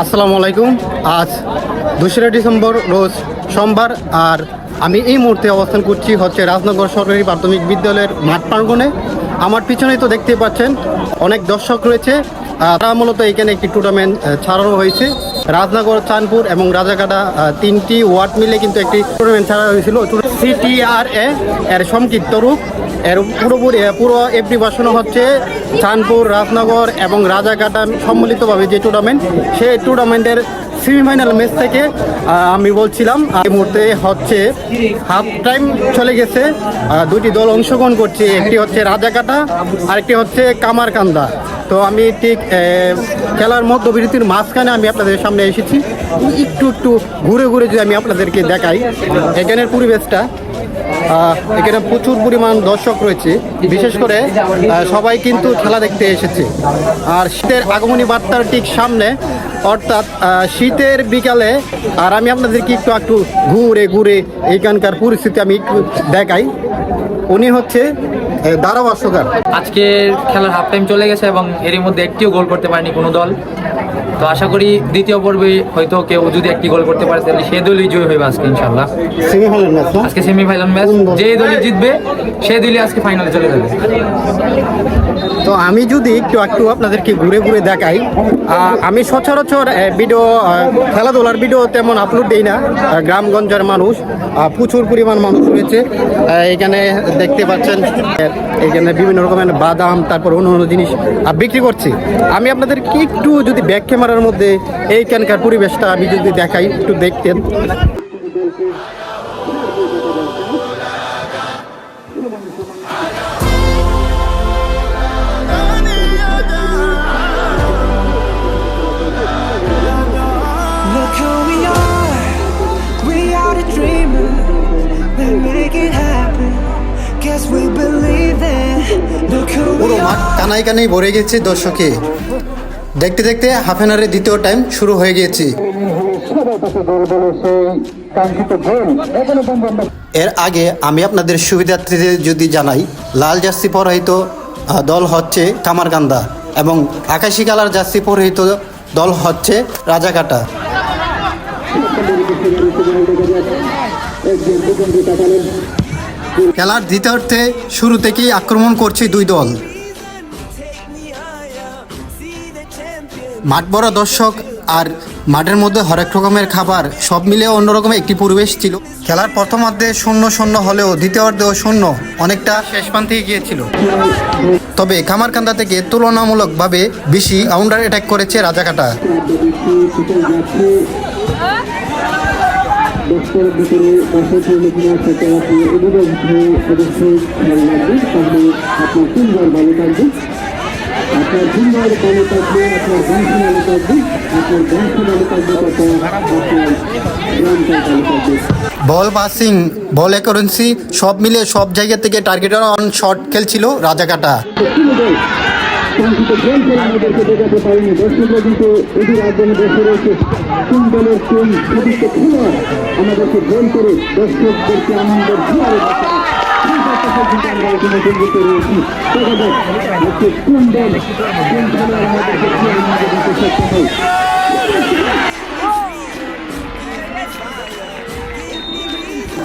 আসসালামু আলাইকুম। আজ দোসরা ডিসেম্বর, রোজ সোমবার, আর আমি এই মুহূর্তে অবস্থান করছি হচ্ছে রাজনগর সরকারি প্রাথমিক বিদ্যালয়ের মাঠ প্রাঙ্গণে। আমার পিছনেই তো দেখতে পাচ্ছেন, অনেক দর্শক রয়েছে। তারা মূলত এখানে একটি টুর্নামেন্ট ছাড়ানো হয়েছে। রাজনগর, চাঁদপুর এবং রাজাকাটা তিনটি ওয়ার্ড মিলে কিন্তু একটি টুর্নামেন্ট ছাড়া হয়েছিল। সিটিআর এ এর সংক্ষিপ্ত রূপ। এর পুরোপুরি পুরো এফডি বাসনা হচ্ছে চাঁদপুর, রাজনগর এবং রাজাকাটা সম্মিলিতভাবে যে টুর্নামেন্ট সেই টুর্নামেন্টের সেমিফাইনাল ম্যাচ থেকে আমি বলছিলাম এই মুহূর্তে হচ্ছে হাফ টাইম চলে গেছে। দুটি দল অংশগ্রহণ করছে, একটি হচ্ছে রাজাকাটা আরেকটি হচ্ছে কামারকান্দা। তো আমি ঠিক খেলার মধ্যবিরতির মাঝখানে আমি আপনাদের সামনে এসেছি। একটু একটু ঘুরে ঘুরে যদি আমি আপনাদেরকে দেখাই, এখানের পরিবেশটা। এখানে প্রচুর পরিমাণ দর্শক রয়েছে। বিশেষ করে সবাই কিন্তু খেলা দেখতে এসেছে। আর শীতের আগমনী বার্তার ঠিক সামনে অর্থাৎ শীতের বিকালে আর আমি আপনাদেরকে একটু একটু ঘুরে ঘুরে এইখানকার পরিস্থিতি আমি একটু দেখাই। উনি হচ্ছে আহ, ধারাভাষ্যকার আজকে খেলার হাফ টাইম চলে গেছে এবং এরই মধ্যে একটিও গোল করতে পারেনি কোনো দল। তো আশা করি দ্বিতীয় পর্বে হয়তো কেউ যদি একটি গোল করতে পারে তাহলে সে দলই জয় হইবে আজকে ইনশাল্লাহ সেমিফাইনাল ম্যাচ না? আজকে সেমিফাইনাল ম্যাচ যে দলই জিতবে সে দলই আজকে ফাইনালে চলে যাবে। তো আমি যদি একটু একটু আপনাদেরকে ঘুরে ঘুরে দেখাই আমি সচরাচর ভিডিও খেলাধুলার ভিডিও তেমন আপলোড দিই না। গ্রামগঞ্জের মানুষ প্রচুর পরিমাণ মানুষ রয়েছে। এখানে দেখতে পাচ্ছেন এখানে বিভিন্ন রকমের বাদাম তারপর অন্য অন্য জিনিস বিক্রি করছি। আমি আপনাদেরকে একটু যদি ব্যাক পাড়ার মধ্যে এইখানকার পরিবেশটা আমি যদি দেখাই একটু দেখতেন। পুরো মাঠ কানাই কানাই ভরে গেছে দর্শকে দেখতে দেখতে হাফ অ্যান আওয়ারের দ্বিতীয় টাইম শুরু হয়ে গিয়েছে। এর আগে আমি আপনাদের সুবিধার্থীদের যদি জানাই, লাল জার্সি পরিহিত দল হচ্ছে কামারকান্দা এবং আকাশি কালার জার্সি পরিহিত দল হচ্ছে রাজাকাটা। খেলার দ্বিতীয়ার্থে শুরু থেকেই আক্রমণ করছে দুই দল। মাঠ বড় দর্শক আর মাঠের মধ্যে হরেক রকমের খাবার, সব মিলে অন্যরকম একটি পরিবেশ ছিল। খেলার প্রথম অর্ধে শূন্য শূন্য হলেও দ্বিতীয়ার্ধেও শূন্য অনেকটা শেষ প্রান্তে গিয়েছিল। তবে খামারকান্দা থেকে তুলনামূলকভাবে বেশি আউন্ডার অ্যাটাক করেছে রাজাকাটা। আপনার আপনার থাকবে আপনার থাকবে আপনার থাকবে বল পাসিং বল একরেন্সি সব মিলে সব জায়গা থেকে টার্গেট অন শট খেলছিল রাজা কাটা আমাদেরকে গোল করে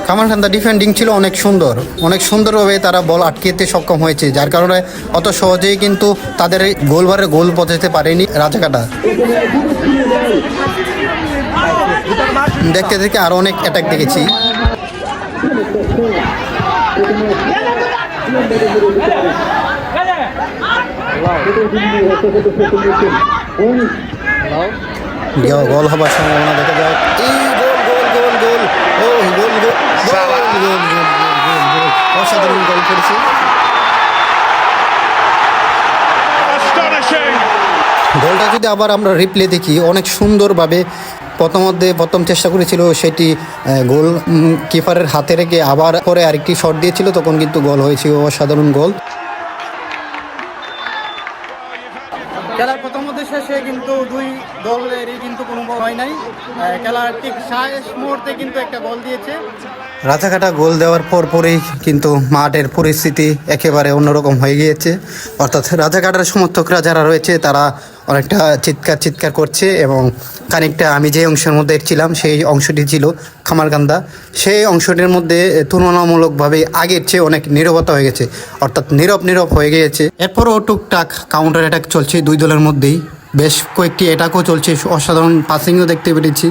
সক্ষম হয় ডিফেন্ডিং ছিল অনেক সুন্দর। অনেক সুন্দরভাবে তারা বল আটকেতে সক্ষম হয়েছে, যার কারণে অত সহজেই কিন্তু তাদের গোলবারে গোল পৌঁছাতে পারেনি রাজাকাটা। দেখতে দেখতে আরও অনেক অ্যাটাক দেখেছি। গোল হবার সম্ভাবনা দেখা যায় গোলটা যদি আবার আমরা রিপ্লে দেখি অনেক সুন্দরভাবে প্রথমধ্যে প্রথম চেষ্টা করেছিল সেটি গোল কিপারের হাতে রেখে আবার পরে আরেকটি শট দিয়েছিল, তখন কিন্তু গোল হয়েছিল অসাধারণ গোল। খেলার প্রথম শেষে কিন্তু দুই দলেরই কিন্তু কোনো হয় নাই। খেলার ঠিক শেষ মুহূর্তে কিন্তু একটা গোল দিয়েছে। রাজাঘাটা গোল দেওয়ার পর পরেই কিন্তু মাঠের পরিস্থিতি একেবারে অন্যরকম হয়ে গিয়েছে। অর্থাৎ রাজাঘাটার সমর্থকরা যারা রয়েছে, তারা অনেকটা চিৎকার চিৎকার করছে এবং খানিকটা আমি যে অংশের মধ্যে ছিলাম, সেই অংশটি ছিল খামারকান্দা সেই অংশটির মধ্যে তুলনামূলকভাবে আগের চেয়ে অনেক নীরবতা হয়ে গেছে। অর্থাৎ নীরব নীরব হয়ে গিয়েছে। এরপরও টুকটাক কাউন্টার অ্যাটাক চলছে দুই দলের মধ্যেই। বেশ কয়েকটি অ্যাটাকও চলছে, অসাধারণ পাসিংও দেখতে পেরেছি।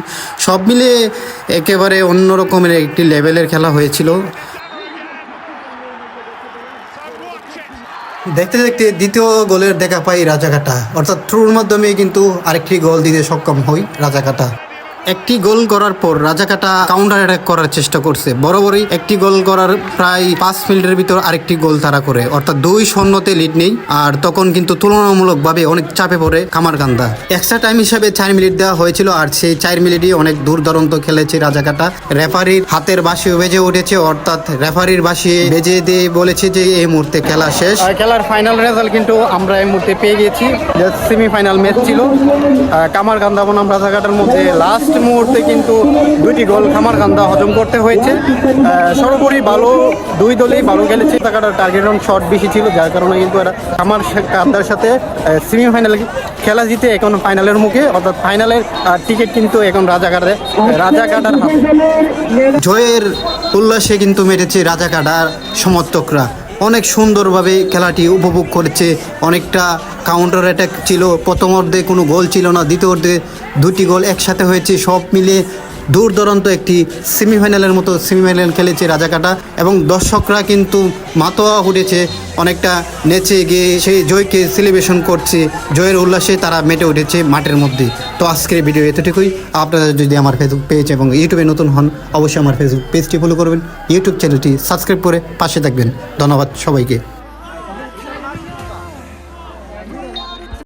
সব মিলিয়ে একেবারে অন্য রকমের একটি লেভেলের খেলা হয়েছিল। দেখতে দেখতে দ্বিতীয় গোলের দেখা পাই রাজাঘাটা অর্থাৎ থ্রুর মাধ্যমে কিন্তু আরেকটি গোল দিতে সক্ষম হই রাজাঘাটা একটি গোল করার পর রাজাকাটা কাউন্টার অ্যাটাক করার চেষ্টা করছে। বরাবরই একটি গোল করার প্রায় পাঁচ মিনিটের ভিতর আরেকটি গোল তারা করে। অর্থাৎ দুই শূন্যতে লিড নেই। আর তখন কিন্তু তুলনামূলকভাবে অনেক চাপে পড়ে কামারকান্দা এক্সট্রা টাইম হিসাবে চার মিনিট দেওয়া হয়েছিল আর সেই চার মিনিটই অনেক দূর দূরান্ত খেলেছে রাজাকাটা। রেফারির হাতের বাসি বেজে উঠেছে। অর্থাৎ রেফারির বাসি বেজে দিয়ে বলেছে যে এই মুহূর্তে খেলা শেষ। খেলার ফাইনাল রেজাল্ট কিন্তু আমরা এই মুহূর্তে পেয়ে গেছি। সেমিফাইনাল ম্যাচ ছিল কামারকান্দা বনাম রাজাকাটার মধ্যে লাস্ট মুহূর্তে কিন্তু দুইটি গোল কামারকান্দা হজম করতে হয়েছে। সর্বোপরি ভালো দুই দলেই ভালো খেলেছে রাজাঘাটার টার্গেট রান শট বেশি ছিল, যার কারণে কিন্তু এরা কামার কান্দার সাথে সেমিফাইনাল খেলা জিতে এখন ফাইনালের মুখে, অর্থাৎ ফাইনালের টিকিট কিন্তু এখন রাজাঘাটে রাজাঘাটার হাতে। জয়ের উল্লাসে কিন্তু মেরেছে রাজাকাটার সমর্থকরা। অনেক সুন্দরভাবে খেলাটি উপভোগ করেছে। অনেকটা কাউন্টার অ্যাটাক ছিল। প্রথম অর্ধে কোনো গোল ছিল না। দ্বিতীয় অর্ধে দুটি গোল একসাথে হয়েছে। সব মিলে দূর দূরান্ত একটি সেমিফাইনালের মতো সেমিফাইনাল খেলেছে রাজাকাটা এবং দর্শকরা কিন্তু মাতোয়া উঠেছে, অনেকটা নেচে গিয়ে সেই জয়কে সেলিব্রেশন করছে। জয়ের উল্লাসে তারা মেটে উঠেছে মাঠের মধ্যে। তো আজকের ভিডিও এতটুকুই। আপনারা যদি আমার ফেসবুক পেজ এবং ইউটিউবে নতুন হন, অবশ্যই আমার ফেসবুক পেজটি ফলো করবেন। ইউটিউব চ্যানেলটি সাবস্ক্রাইব করে পাশে থাকবেন। ধন্যবাদ সবাইকে।